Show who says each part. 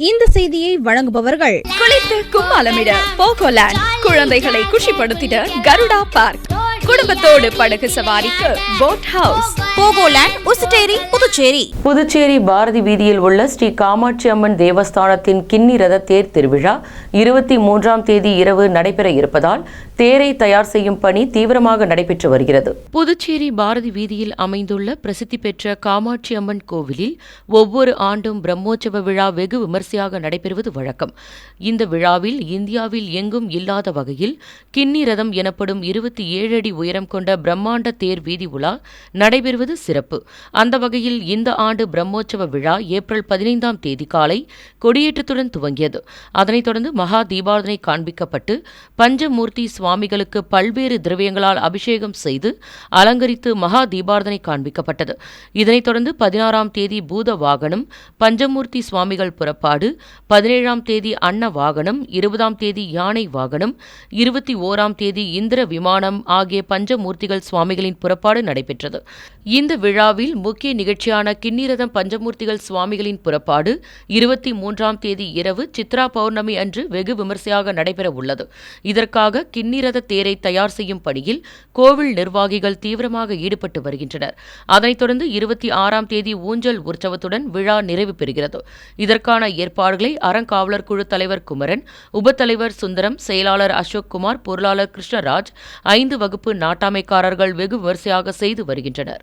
Speaker 1: இந்த செய்தியை வழங்குபவர்கள்
Speaker 2: குளித்து கும்மாலமிட போகோலேண்ட் குழந்தைகளை குஷிப்படுத்திட கருடா பார்க். குடும்பத்தோடு படகு சவாரிக்கு போட் ஹவுஸ்
Speaker 1: போகோலேண்ட் உசுட்டேரி புதுச்சேரி.
Speaker 3: புதுச்சேரி பாரதி வீதியில் உள்ள ஸ்ரீ காமாட்சி அம்மன் தேவஸ்தானத்தின் கிண்ணி ரத தேர் திருவிழா இருபத்தி மூன்றாம் தேதி இரவு நடைபெற இருப்பதால் தேரை தயார் செய்யும் பணி தீவிரமாக நடைபெற்று வருகிறது. புதுச்சேரி பாரதி வீதியில் அமைந்துள்ள பிரசித்தி பெற்ற காமாட்சி அம்மன் கோவிலில் ஒவ்வொரு ஆண்டும் பிரம்மோற்சவ விழா வெகு விமர்சையாக நடைபெறுவது வழக்கம். இந்த விழாவில் இந்தியாவில் எங்கும் இல்லாத வகையில் கிண்ணி ரதம் எனப்படும் இருபத்தி ஏழு அடி உயரம் கொண்ட பிரம்மாண்ட தேர் வீதி உலா நடைபெறுவது சிறப்பு. அந்த வகையில் இந்த ஆண்டு பிரம்மோற்சவ விழா ஏப்ரல் பதினைந்தாம் தேதி காலை கொடியேற்றத்துடன் துவங்கியது. அதனைத் தொடர்ந்து மகா தீபாரதனை காண்பிக்கப்பட்டு பஞ்சமூர்த்தி சுவாமிகளுக்கு பல்வேறு திரவியங்களால் அபிஷேகம் செய்து அலங்கரித்து மகா தீபாரதனை காண்பிக்கப்பட்டது. இதனைத் தொடர்ந்து பதினாறாம் தேதி பூத வாகனம் பஞ்சமூர்த்தி சுவாமிகள் புறப்பாடு பதினேழாம் தேதி அன்ன வாகனம் இருபதாம் தேதி யானை வாகனம் இருபத்தி ஓராம் தேதி இந்திர விமானம் ஆகிய பஞ்சமூர்த்திகள் சுவாமிகளின் புறப்பாடு நடைபெற்றது. இந்த விழாவில் முக்கிய நிகழ்ச்சி நிகழ்ச்சியான கிண்ணிரதம் பஞ்சமூர்த்திகள் சுவாமிகளின் புறப்பாடு இருபத்தி மூன்றாம் தேதி இரவு சித்ரா பௌர்ணமி அன்று வெகு விமர்சையாக நடைபெற உள்ளது. இதற்காக கிண்ணிரத தேரை தயார் செய்யும் பணியில் கோவில் நிர்வாகிகள் தீவிரமாக ஈடுபட்டு வருகின்றனர். அதனைத் தொடர்ந்து இருபத்தி ஆறாம் தேதி ஊஞ்சல் உற்சவத்துடன் விழா நிறைவு பெறுகிறது. இதற்கான ஏற்பாடுகளை அறங்காவலர் குழு தலைவர் குமரன் உபத்தலைவர் சுந்தரம் செயலாளர் அசோக் குமார் பொருளாளர் கிருஷ்ணராஜ் ஐந்து வகுப்பு நாட்டாமைக்காரர்கள் வெகு விமர்சையாக செய்து வருகின்றனர்.